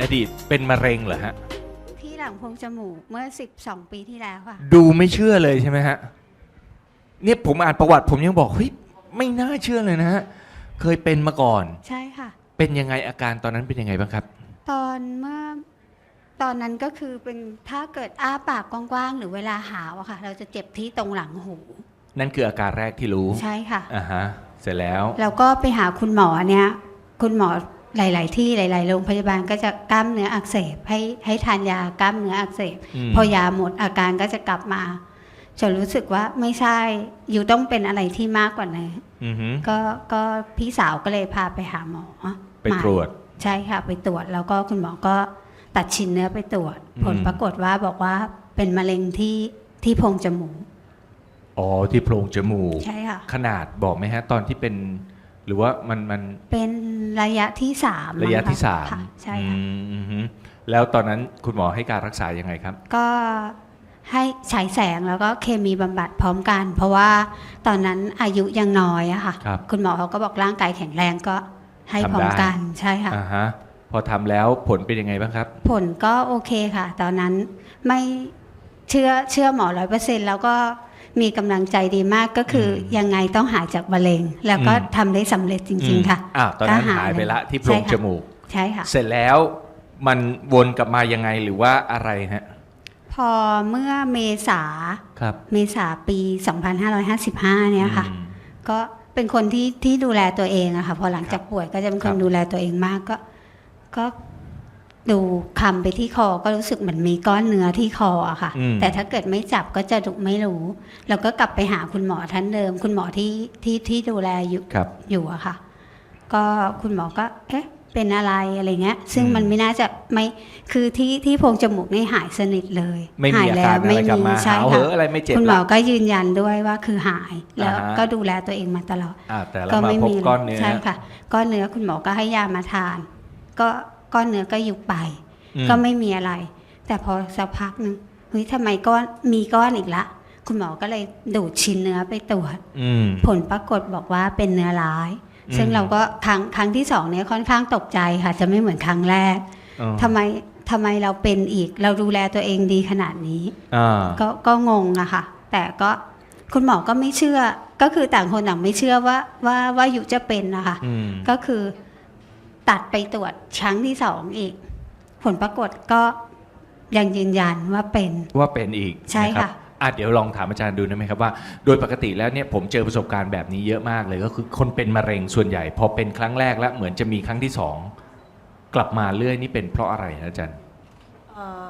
อดีตเป็นมะเร็งเหรอฮะ ที่หลังโพรงจมูกเมื่อ 12 ปีที่แล้วค่ะ ดูไม่เชื่อเลยใช่ไหมฮะ เนี่ยผมอ่านประวัติผมยังบอกเฮ้ยไม่น่าเชื่อเลยนะฮะ เคยเป็นมาก่อน ใช่ค่ะ เป็นยังไงอาการตอนนั้นเป็นยังไงบ้างครับ ตอนเมื่อตอนนั้นก็คือเป็นถ้าเกิดอ้าปากกว้างๆหรือเวลาหาวอะค่ะ เราจะเจ็บที่ตรงหลังหู นั่นคืออาการแรกที่รู้ใช่ค่ะ อ่าฮะ เสร็จแล้ว แล้วก็ไปหาคุณหมอเนี่ย คุณหมอ หลาย ๆ ที่หลาย ๆ โรงพยาบาลก็จะกล้ามเนื้ออักเสบให้ให้ทานยากล้ามเนื้ออักเสบ อืม พอยาหมดอาการก็จะกลับมาจะรู้สึกว่าไม่ใช่อยู่ต้องเป็นอะไรที่มากกว่านั้นอือฮึก็ก็พี่สาวก็เลยพาไปหาหมอไปตรวจ ใช่ค่ะ ไปตรวจแล้วก็คุณหมอก็ตัดชิ้นเนื้อไปตรวจ อืม ผลปรากฏว่าบอกว่าเป็นมะเร็งที่ที่โพรงจมูกอ๋อที่โพรงจมูก ใช่ค่ะ ขนาดบอกไหมฮะ ตอนที่เป็น หรือว่ามันมันเป็นระยะที่สามระยะมั้งคที่สามค่ะใช่ค่ะอืมอือฮึแล้วตอนนั้นคุณหมอให้การรักษายังไงครับ ก็ให้ฉายแสงแล้วก็เคมีบำบัดพร้อมกัน เพราะว่าตอนนั้นอายุยังน้อยอะค่ะครับคุณหมอเขาก็บอกร่างกายแข็งแรงก็ให้พร้อมกันใช่ค่ะอ่าฮะพอทำแล้วผลเป็นยังไงบ้างครับ ผลก็โอเคค่ะ ตอนนั้นไม่เชื่อเชื่อหมอร้อยเปอร์เซ็นแล้วก็ มีกำลังใจดีมากก็คืออมยังไงต้องหายจากมะเร็ง แล้วก็อืมทำได้สำเร็จจริง ๆ ค่ะอ่าตอนนั้นก็หายหายไปละที่โพรใช่งค่ะจมูก ใช่ค่ะ เสร็จแล้วมันวนกลับมายังไงหรือว่าอะไรฮะ พอเมื่อเมษาครับเมษาปี 2555 เนี่ยค่ะ อืม ก็เป็นคนที่ที่ดูแลตัวเองอะค่ะ พอหลังจากป่วยก็จะเป็นคครันบดูแลตัวเองมากก็ ก็ ดูคำไปที่คอก็รู้สึกเหมือนมีก้อนเนื้อที่คออะค่ะ อืม แต่ถ้าเกิดไม่จับก็จะดูไม่รู้ แล้วก็กลับไปหาคุณหมอท่านเดิม คุณหมอที่ที่ที่ดูแลอยู่ ครับ อยู่อะค่ะ ก็คุณหมอก็ เอ๊ะ เป็นอะไรอะไรเงี้ย ซึ่งอืมมันไม่น่าจะไม่ คือที่ที่โพรงจมูกนี่หายสนิทเลยไม่มีหายอาแล้การวอะไรกลับมาใช่หาวเหค่ะอะอะไรไม่เจ็บคุณหมอละก็ยืนยันด้วยว่าคือหาย แล้วอ่าฮะ ก็ดูแลตัวเองมาตลอด อ่าแต่แล้วก็มาไม่พบมีก้อนเนื้อ ใช่ค่ะ ก้อนเนื้อคุณหมอก็ให้ยามาทาน ก็ ก้อนเนื้อก็ยุบไปอืมก็ไม่มีอะไร แต่พอสักพักหนึงเฮ้ยทำไมก้อนมีก้อนอีกละ คุณหมอก็เลยดูดชิ้นเนื้อไปตรวจอืมผลปรากฏบอกว่าเป็นเนื้อร้ายอืมซึ่งเราก็ครั้งครั้งที่สองเนี้ยค่อนข้างตกใจค่ะ จะไม่เหมือนครั้งแรกอ๋อทำไมทำไมเราเป็นอีก เราดูแลตัวเองดีขนาดนี้อ่าก็ก็งงอะค่ะ แต่ก็คุณหมอก็ไม่เชื่อ ก็คือต่างคนต่างไม่เชื่อว่าว่าว่าอยู่จะเป็นนะคะอืมก็คือ ตัดไปตรวจครั้งที่สองอีก ผลปรากฏก็ยังยืนยันว่าเป็น ว่าเป็นอีกใช่นรับค่ะ อะเดี๋ยวลองถามอาจารย์ดูได้ไหมครับว่า โดยปกติแล้วเนี่ยผมเจอประสบการณ์แบบนี้เยอะมากเลยก็คือคนเป็นมะเร็งส่วนใหญ่ พอเป็นครั้งแรกแล้วเหมือนจะมีครั้งที่สองกลับมาเรื่อยนี่เป็นเพราะอะไรนะอาจารย์เอ่อ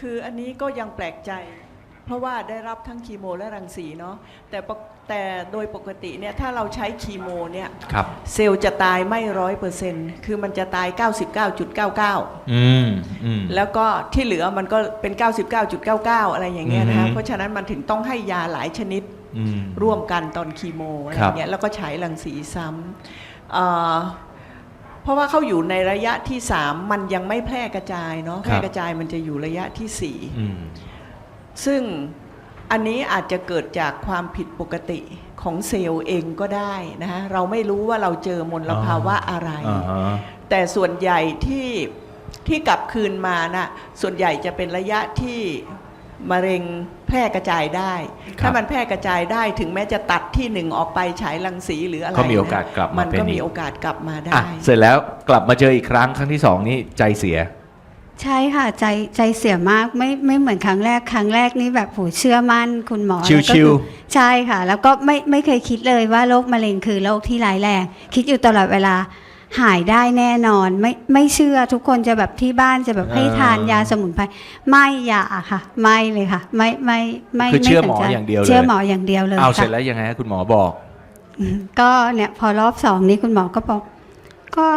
คืออันนี้ก็ยังแปลกใจเพ ราะว่าได้รับทั้งคีโมและรังสีเนาะแต่ปกแต่โดยปกติเนี่ยถ้าเราใช้คีโมเนี่ยครับ เซลล์จะตายไม่ร้อยเปอร์เซ็นต์คือมันจะตาย 99.99 อืมอืม แล้วก็ที่เหลือมันก็เป็น 99.99 อะไรอย่างเงี้ยนะอืคะอฮึเพราะฉะนั้นมันถึงต้องให้ยาหลายชนิด อืม ร่วมกันตอนคีโมอะไรครับเงี้ยแล้วก็ฉายรังสีซ้ำเอ่อเพราะว่าเขาอยู่ในระยะที่ 3 มันยังไม่แพร่กระจายเนาะแพร่กระจายมันจะอยู่ระยะที่อืม4 ซึ่งอันนี้อาจจะเกิดจากความผิดปกติของเซลล์เองก็ได้นะฮะเราไม่รู้ว่าเราเจอมลภาวะอะไร อ่าฮะแต่ส่วนใหญ่ที่ที่กลับคืนมานะ่ะส่วนใหญ่จะเป็นระยะที่มะเร็งแพร่กระจายได้ครับถ้ามันแพร่กระจายได้ถึงแม้จะตัดที่หนึ่งออกไปฉายรังสีหรืออะไรก็มีโอกาสนะกลับมามันเป็นก็อีมีก โอกาสกลับมาได้ อะเสร็จแล้วกลับมาเจออีกครั้งครั้งที่สองนี่ใจเสีย ใช่ค่ะใจใจเสียมากไม่ไม่เหมือนครั้งแรกครั้งแรกนี่แบบโหเชื่อมั่นคุณหมอชิวๆแล้ก็คือใช่ค่ะ แล้วก็ไม่ไม่เคยคิดเลยว่าโรคมะเร็งคือโรคที่ร้ายแรงคิดอยู่ตลอดเวลาหายได้แน่นอนไม่ไม่เชื่อทุกคนจะแบบที่บ้านจะแบบให้ทานยาสมุนไพรไม่อยาค่ะ ไม่เลยค่ะ ไม่ไม่ไม่คือเชื่อหมอไสนใจอย่างเดียวเลยเชื่อหมออย่างเดียวเลยเอาเสร็ค่ะจแล้วยังไงฮะคุณหมอบอกอืมก็เนี่ยพอรอบสองนี้คุณหมอก็บอก ก็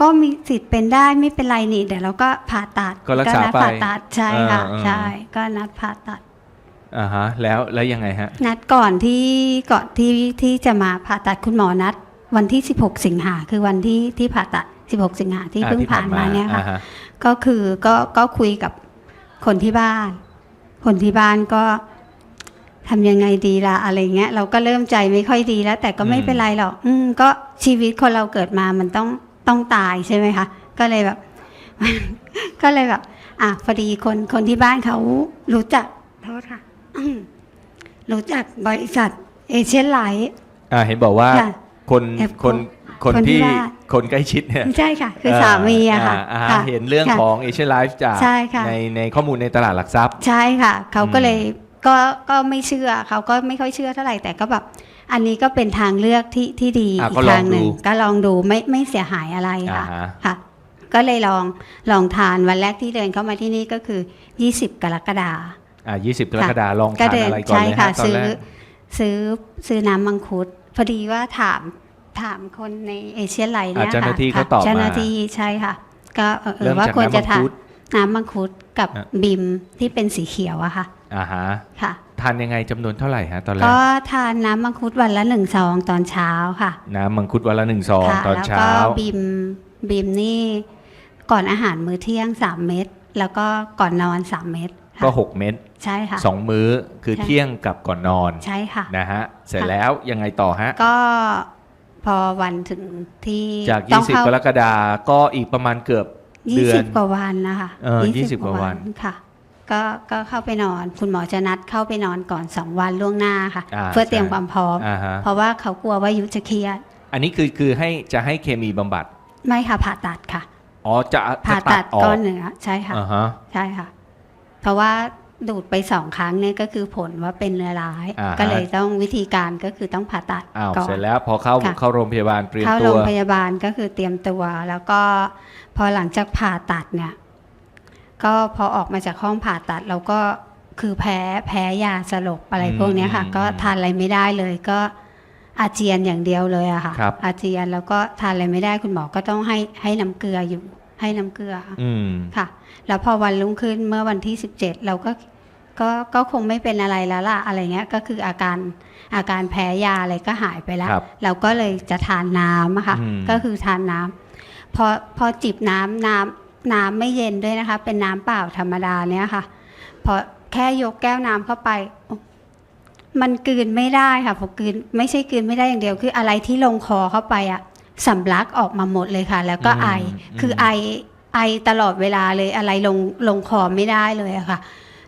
ก็มีสิทธิ์เป็นได้ไม่เป็นไรนี่เดี๋ยวเราก็ผ่าตัดก็รักษานัดไปผ่าตัดใช่ค่ะอ่าๆใช่ก็นัดผ่าตัด อ่าฮะ แล้วแล้วยังไงฮะ นัดก่อนที่ก่อนที่ที่จะมาผ่าตัดคุณหมอนัด วันที่ 16 สิงหาคือวันที่ที่ผ่าตัด 16 สิงหาที่อ่าเพิ่งที่ผ่านมาเนี่ยค่ะอ่าฮะก็คือก็ก็คุยกับคนที่บ้าน คนที่บ้านก็ทำยังไงดีล่ะอะไรเงี้ยเราก็เริ่มใจไม่ค่อยดีแล้ว แต่ก็ไม่อืมเป็นไรหรอกอืมก็ ชีวิตคนเราเกิดมามันต้องต้องตายใช่ไหมคะก็เลยแบบ ก็เลยแบบอะพอดีคนคนที่บ้านเขารู้จักโทษค่ะอืมรู้จักบริษัทเอเชียนไลท์อ่าเห็นบอกว่าค่ะคนแอปคนคคนนที่ที่บ้านคนใกล้ชิดเนี่ยใช่ค่ะ คือสามีอะค่ะอ่าค่ะเห็นเรื่องค่ะของเอเชียไลฟ์จากใช่ค่ะในในข้อมูลในตลาดหลักทรัพย์ ใช่ค่ะ เขาก็อืมเลยก็ก็ไม่เชื่อ เขาก็ไม่ค่อยเชื่อเท่าไหร่แต่ก็แบบ อันนี้ก็เป็นทางเลือกที่ที่ดีอะอีก็กลอทางงหนึ่งดู ก็ลองดูไม่ไม่เสียหายอะไรค่ะอ่าฮะค่ะ ก็เลยลองลองทานวันแรกที่เดินเข้ามาที่นี่ก็คือ 20 กรกฎาคม อ่า20กรกฎาคมลองก็ทานเดินอะไรก่อนใช่เลยค่ะฮะตอนซื้อแรก ซื้อซื้อน้ำมังคุด พอดีว่าถามถามคนในเอเชียไลน์เนี่ยอะเจ้าหค่ะน้าที่เขาค่ะตอบเจ้าหมาน้าที่ใช่ค่ะ ก็เออเอเริ่อมว่าจากควรจะน้ำมังทานคุดน้ำมังคุดกับอะ บิมที่เป็นสีเขียวอะค่ะอ่าฮะ ค่ะ ทานยังไงจำนวนเท่าไหร่ฮะตอนแรกก็ทานน้ำมังคุดวันละหนึ่งซองตอนเช้าค่ะ น้ำมังคุดวันละหนึ่งซองค่ะตอนแล้วเช้าก็บิมบิมนี่ ก่อนอาหารมื้อเที่ยงสามเม็ดแล้วก็ก่อนนอนสามเม็ดค่ะก็ 6 เม็ดใช่ค่ะ สองมื้อคือใช่ เที่ยงกับก่อนนอนใช่ค่ะ นะฮะเสร็จค่ะ แล้วยังไงต่อฮะ ก็พอวันถึงที่จาก ต้องเข้า20กรกฎาคมก็อีกประมาณเกือบเดืยี่อน สิบกว่าวันนะคะเออ20 กว่าวันค่ะ ก็ก็เข้าไปนอน คุณหมอจะนัดเข้าไปนอนก่อนสองวันล่วงหน้าค่ะาเพื่อเตรียมใช่ ความพร้อม อ่าฮะเพราะว่าเขากลัวว่ายุจะเครียดอันนี้คือคือให้จะให้เคมีบำบัดไม่ค่ะผ่าตัดค่ะ อ๋อจะผ่าจะตัดออก้อกนเนื้อใช่ค่ะ อ่าฮะ ใช่ค่ะ เพราะว่าดูดไปสองครั้งเนี่ยก็คือผลว่าเป็นเนื้อร้าย อ่าฮะ ก็เลยต้องวิธีการก็คือต้องผ่าตัดอ้าวก่อนเสร็จแล้วพอเข้าค่ะ เข้าโรงพยาบาลเตรียมเข้าตัโรว งพยาบาลก็คือเตรียมตัว แล้วก็พอหลังจากผ่าตัดเนี่ย ก็พอออกมาจากห้องผ่าตัดเราก็คือแพ้แพ้ยาสลบอะไรอืมพวกเนี้ยค่ะอืมก็ทานอะไรไม่ได้เลยก็อาเจียนอย่างเดียวเลยอะค่ะครับอาเจียนแล้วก็ทานอะไรไม่ได้คุณหมอก็ต้องให้ให้น้ำเกลืออยู่ ให้น้ำเกลืออืมค่ะ แล้วพอวันรุ่งขึ้นเมื่อวันที่17เราก็ก็ก็คงไม่เป็นอะไรแล้วล่ะอะไรเงี้ยก็คืออาการอาการแพ้ยาอะไรก็หายไปแล้วครับเราก็เลยจะทานน้ำอะค่ะอืมก็คือทานน้ำพอพอจิบน้ำน้ำ น้ำไม่เย็นด้วยนะคะ เป็นน้ำเปล่าธรรมดาเนี้ยค่ะ พอแค่ยกแก้วน้ำเข้าไปโอ๊ะมันกลืนไม่ได้ค่ะพอกลืนไม่ใช่กลืนไม่ได้อย่างเดียว คืออะไรที่ลงคอเข้าไปอะสำลักออกมาหมดเลยค่ะ แล้วก็อืมไออืมคือไอไอตลอดเวลาเลยอะไรลงลงคอไม่ได้เลยอะค่ะ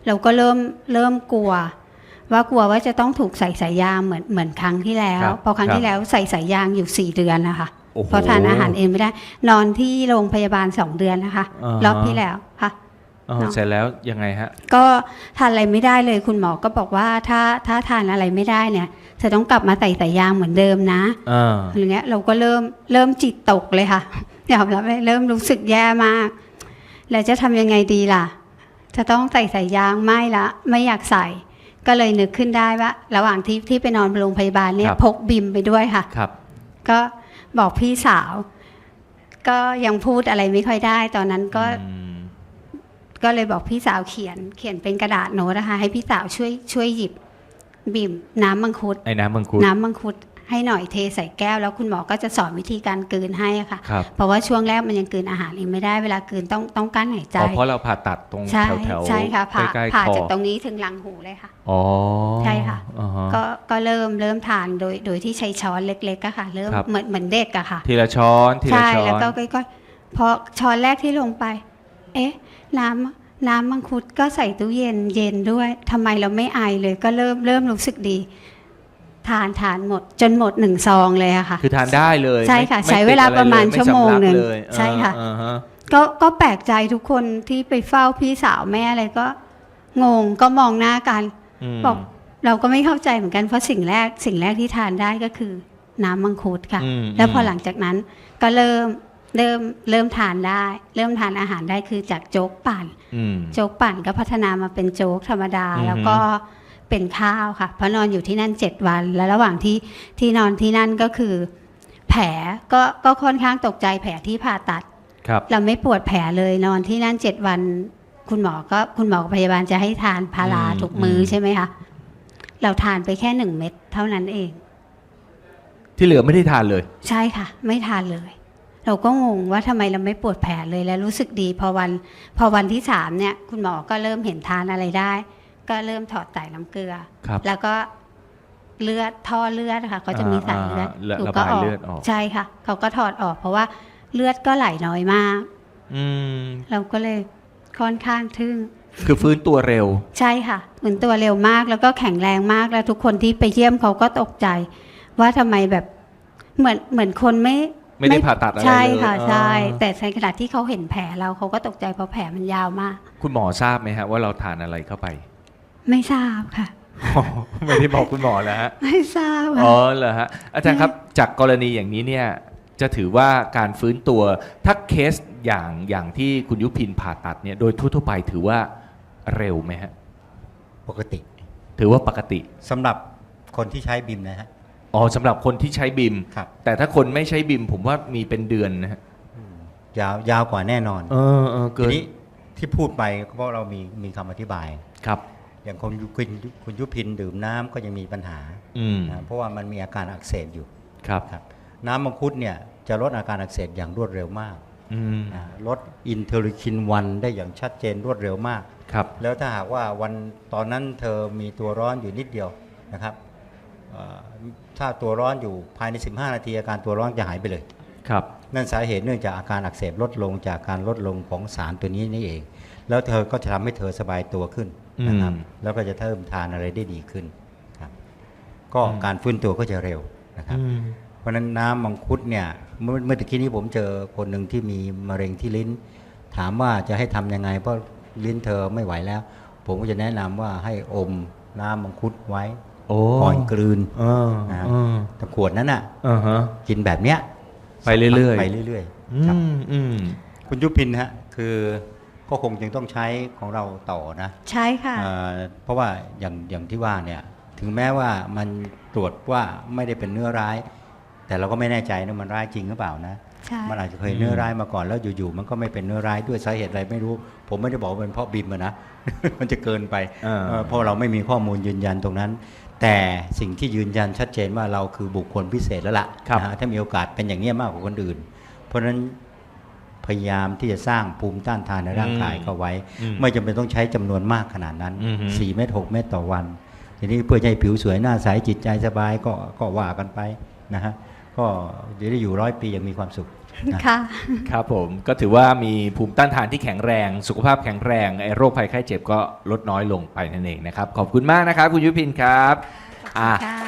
เราก็เริ่มเริ่มกลัว ว่ากลัวว่าจะต้องถูกใส่สายยางเหมือนเหมือนครั้งที่แล้วครับพอครั้งครับที่แล้วใส่สายยางอยู่สี่เดือนนะคะ โอ้โห เพราะทานอาหารเองไม่ได้ นอนที่โรงพยาบาลสองเดือนนะคะอ่าฮะ รอบที่แล้วค่ะเออเนาะเสร็จแล้วยังไงฮะ ก็ทานอะไรไม่ได้เลยคุณหมอก็บอกว่าถ้าถ้าทานอะไรไม่ได้เนี่ยเธอต้องกลับมาใส่สายยางเหมือนเดิมนะอ่าอย่างเงี้ยเราก็เริ่มเริ่มจิตตกเลยค่ะ ยอมรับเลยเริ่มรู้สึกแย่มาก แล้วจะทำยังไงดีล่ะ จะต้องใส่สายยางไม่ละไม่อยากใส่ ก็เลยนึกขึ้นได้ว่า ระหว่างที่ที่ไปนอนโรงพยาบาลเนี่ยครับ พกบิมไปด้วยค่ะ ครับ ก็ บอกพี่สาว ก็ยังพูดอะไรไม่ค่อยได้ ตอนนั้นก็ อืมก็เลยบอกพี่สาวเขียน เขียนเป็นกระดาษโน้ตนะคะ ให้พี่สาวช่วยช่วยหยิบ บิมน้ำมังคุด ไอ้น้ำมังคุดน้ำมังคุด ให้หน่อยเทใส่แก้ว แล้วคุณหมอก็จะสอนวิธีการกลืนให้อะค่ะ ครับเพราะว่าช่วงแรกมันยังกลืนอาหารเองไม่ได้เวลากลืนต้องต้องกั้นหายใจอ๋อเพราะเราผ่าตัดตรงใช่แถวแถวใช่ค่ะผ่าใกล้ๆผ่าคอจากตรงนี้ถึงหลังหูเลยค่ะ อ๋อใช่ค่ะ อ่าฮะ ก็ก็เริ่มเริ่มทานโดยโดยที่ใช้ช้อนเล็กๆอะค่ะ เริ่มครับ เหมือนเหมือนเด็กอะค่ะ ทีละช้อนทีละใช่ช้อนแล้วก็ค่อยๆพอช้อนแรกที่ลงไป เอ๊ะ น้ำน้ำมังคุดก็ใส่ตู้เย็นเย็นด้วยทำไมเราไม่ไอเลยก็เริ่มเริ่มรู้สึกดี ทานทานหมดจนหมดหนึ่งซองเลยอะค่ะ คือทานได้เลยใช่ค่ะ ไม่ใช้ไม่เวลาติดอไประมาณเลยชั่วโมงหนึ่งไสำลักเลยใช่ค่ะ อ่าฮะก็ก็แปลกใจทุกคนที่ไปเฝ้าพี่สาวแม่อะไรก็งงก็มองหน้ากัน มบอกเราก็ไม่เข้าใจเหมือนกันเพราะสิ่งแรกสิ่งแรกที่ทานได้ก็คือน้ำมังคุดค่ะอืมแล้วพอหลังจากนั้นก็เริ่มเริ่มเริ่มทานได้ เริ่มทานอาหารได้คือจากโจ๊กปั่น อืม โจ๊กปั่นก็พัฒนามาเป็นโจ๊กธรรมดา อือฮึ แล้วก็ เป็นข้าวค่ะ เพราะนอนอยู่ที่นั่นเจ็ดวัน แล้วระหว่างที่ที่นอนที่นั่นก็คือ แผลก็ก็ค่อนข้างตกใจแผลที่ผ่าตัด ครับ เราไม่ปวดแผลเลยนอนที่นั่นเจ็ดวัน คุณหมอก็คุณหมอกับพยาบาลจะให้ทานพาราอืมทุกมื้ออม ใช่ไหมคะเราทานไปแค่หนึ่งเม็ดเท่านั้นเอง ที่เหลือไม่ได้ทานเลย ใช่ค่ะ ไม่ทานเลย เราก็งงว่าทำไมเราไม่ปวดแผลเลยแล้วรู้สึกดีพอวัน พอวันที่สามเนี่ย คุณหมอก็เริ่มเห็นทานอะไรได้ ก็เริ่มถอดสายน้ำเกลือ ครับ แล้วก็เลือดท่อเลือดค่ะเขาจะมีสายเลือดอ่าอ่าหนูระก็บายเลือดออกใช่ค่ะ เขาก็ถอดออก เพราะว่าเลือดก็ไหลน้อยมากมอืมเราก็เลยค่อนข้างทึ่ง คือฟื้นตัวเร็ว ใช่ค่ะเหมือนตัวเร็วมากแล้วก็แข็งแรงมากแล้วทุกคนที่ไปเยี่ยมเขาก็ตกใจ ว่าทำไมแบบเหมือนเหมือนคนไม่ไม่ได้ผ่าตัดอะไรเลยใช่ค่ะใช่อ่าแต่ในขณะที่เขาเห็นแผลเราเขาก็ตกใจเพราะแผลมันยาวมาก คุณหมอทราบไหมฮะว่าเราทานอะไรเข้าไป ไม่ทราบค่ะไม่ได้บอกคุณหมอแล้วฮะ ไม่ทราบอ๋ค่ะอเหรอฮะอาจารย์ครับจากกรณีอย่างนี้เนี่ยจะถือว่าการฟื้นตัวถ้าเคสอย่างอย่างที่คุณยุพินผ่าตัดเนี่ยโดยทั่วๆไปถือว่าเร็วไหมฮะปกติถือว่าปกติสำหรับคนที่ใช้บิมนะฮะ อ๋อสำหรับคนที่ใช้บิม ครับ แต่ถ้าคนไม่ใช้บิมผมว่ามีเป็นเดือนนะฮะยาวยาวกว่าแน่นอนเออเออทีเกินนี้ที่พูดไปก็เพราะเรามีมีคำอธิบาย ครับ อย่างคนยุคุณคุณยุพินดื่มน้ำก็ยังมีปัญหาอืมนะเพราะว่ามันมีอาการอักเสบอยู่ครับครับน้ำมังคุดเนี่ยจะลดอาการอักเสบอย่างรวดเร็วมากอืมนะลดอินเทอร์ลิคินวันได้อย่างชัดเจนรวดเร็วมากครับแล้วถ้าหากว่าวันตอนนั้นเธอมีตัวร้อนอยู่นิดเดียวนะครับเอ่อถ้าตัวร้อนอยู่ภายใน 15 นาทีอาการตัวร้อนจะหายไปเลยครับนั่นสาเหตุเนื่องจากอาการอักเสบลดลงจากการลดลงของสารตัวนี้นี่เอง แล้วเธอก็จะทำให้เธอสบายตัวขึ้น นะครับอืมแล้วก็จะเริ่มทานอะไรได้ดีขึ้นครับก็อืมการฟื้นตัวก็จะเร็วนะครับอืมเพราะฉะนั้นน้ำมังคุดเนี่ยเมื่อเมื่อตะกี้นี้ผมเจอคนหนึ่งที่มีมะเร็งที่ลิ้น ถามว่าจะให้ทำยังไง เพราะลิ้นเธอไม่ไหวแล้ว ผมก็จะแนะนำว่าให้อมน้ำมังคุดไว้โอ้ก่อนกลืนเออนะเออแต่ขวดนั้นอะอ่าฮะกินแบบเนี้ย ไปเรื่อยๆไปเรื่อยอืๆครับมอืมคุณยุพินฮะ คือ ก็คงยังต้องใช้ของเราต่อนะ ใช่ค่ะเอ่อเพราะว่าอย่างอย่างที่ว่าเนี่ยถึงแม้ว่ามันตรวจว่าไม่ได้เป็นเนื้อร้าย แต่เราก็ไม่แน่ใจนะมันร้ายจริงหรือเปล่านะ ใช่มันอาจจะเคยอืมเนื้อร้ายมาก่อนแล้วอยู่ๆมันก็ไม่เป็นเนื้อร้ายด้วยสาเหตุอะไรไม่รู้ ผมไม่ได้บอกว่าเป็นเพราะบิมอะนะ มันจะเกินไปอ่าเอ่อเพราะเราไม่มีข้อมูลยืนยันตรงนั้น แต่สิ่งที่ยืนยันชัดเจนว่าเราคือบุคคลพิเศษแล้วล่ะครับ นะฮะถ้ามีโอกาสเป็นอย่างนี้ยมากกว่าคนอื่น เพราะฉะนั้น พยายามที่จะสร้างภูมิต้านทานในร่างกายเข้าไว้อืมไม่จำเป็นต้องใช้จำนวนมากขนาดนั้นอือฮึ4เม็ด6เม็ดต่อวัน ทีนี้เพื่อจะให้ผิวสวยหน้าใสจิตใจสบายก็ก็ว่ากันไปนะฮะก็จะได้อยู่ร้อยปีอย่างมีความสุขนะค่ะครับผมก็ถือว่ามีภูมิต้านทานที่แข็งแรง สุขภาพแข็งแรงไอ้โรคภัยไข้เจ็บก็ลดน้อยลงไปนั่นเองนะครับ ขอบคุณมากนะครับ คุณยุพินครับอะค่ะ